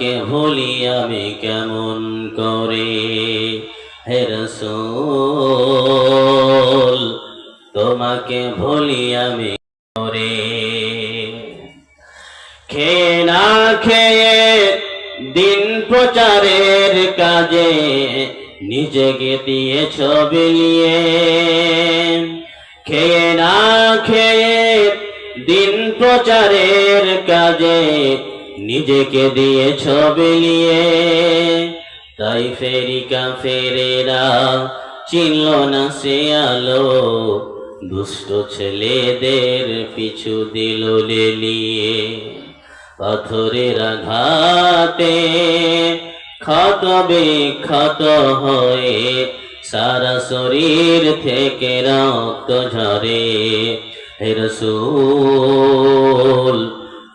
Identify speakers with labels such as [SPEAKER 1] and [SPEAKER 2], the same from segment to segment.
[SPEAKER 1] তোমাকে ভুলি আমি কেমন করে? হে রসূল, তোমাকে ভুলি আমি করে? খেয়ে না খেয়ে দিন প্রচারের কাজে নিজেকে দিয়েছ বিলিয়ে। খেয়ে না খেয়ে দিন প্রচারের কাজে নিজেকে দিয়েছ বিলিয়ে তাই ফেরিকা ফেরেরা চিনল না সে আলো। দুষ্ট ছেলেদের পিছু দিল লেলিয়ে। পাথরের আঘাতে ক্ষত বিক্ষত হয়ে সারা শরীর থেকে রক্ত ঝরে। হে রসূল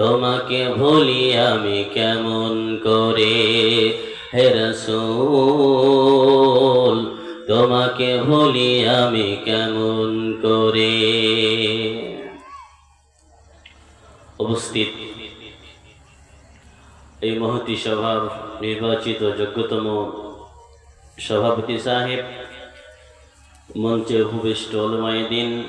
[SPEAKER 1] তোমাকে ভুলি আমি কেমন করে? হে রসূল, তোমাকে ভুলি আমি কেমন করে? উপস্থিত। এই মহতি সভার নির্বাচিত যোগ্যতম সভাপতি সাহেব, মঞ্চে উপবিষ্ট অলমায় দিন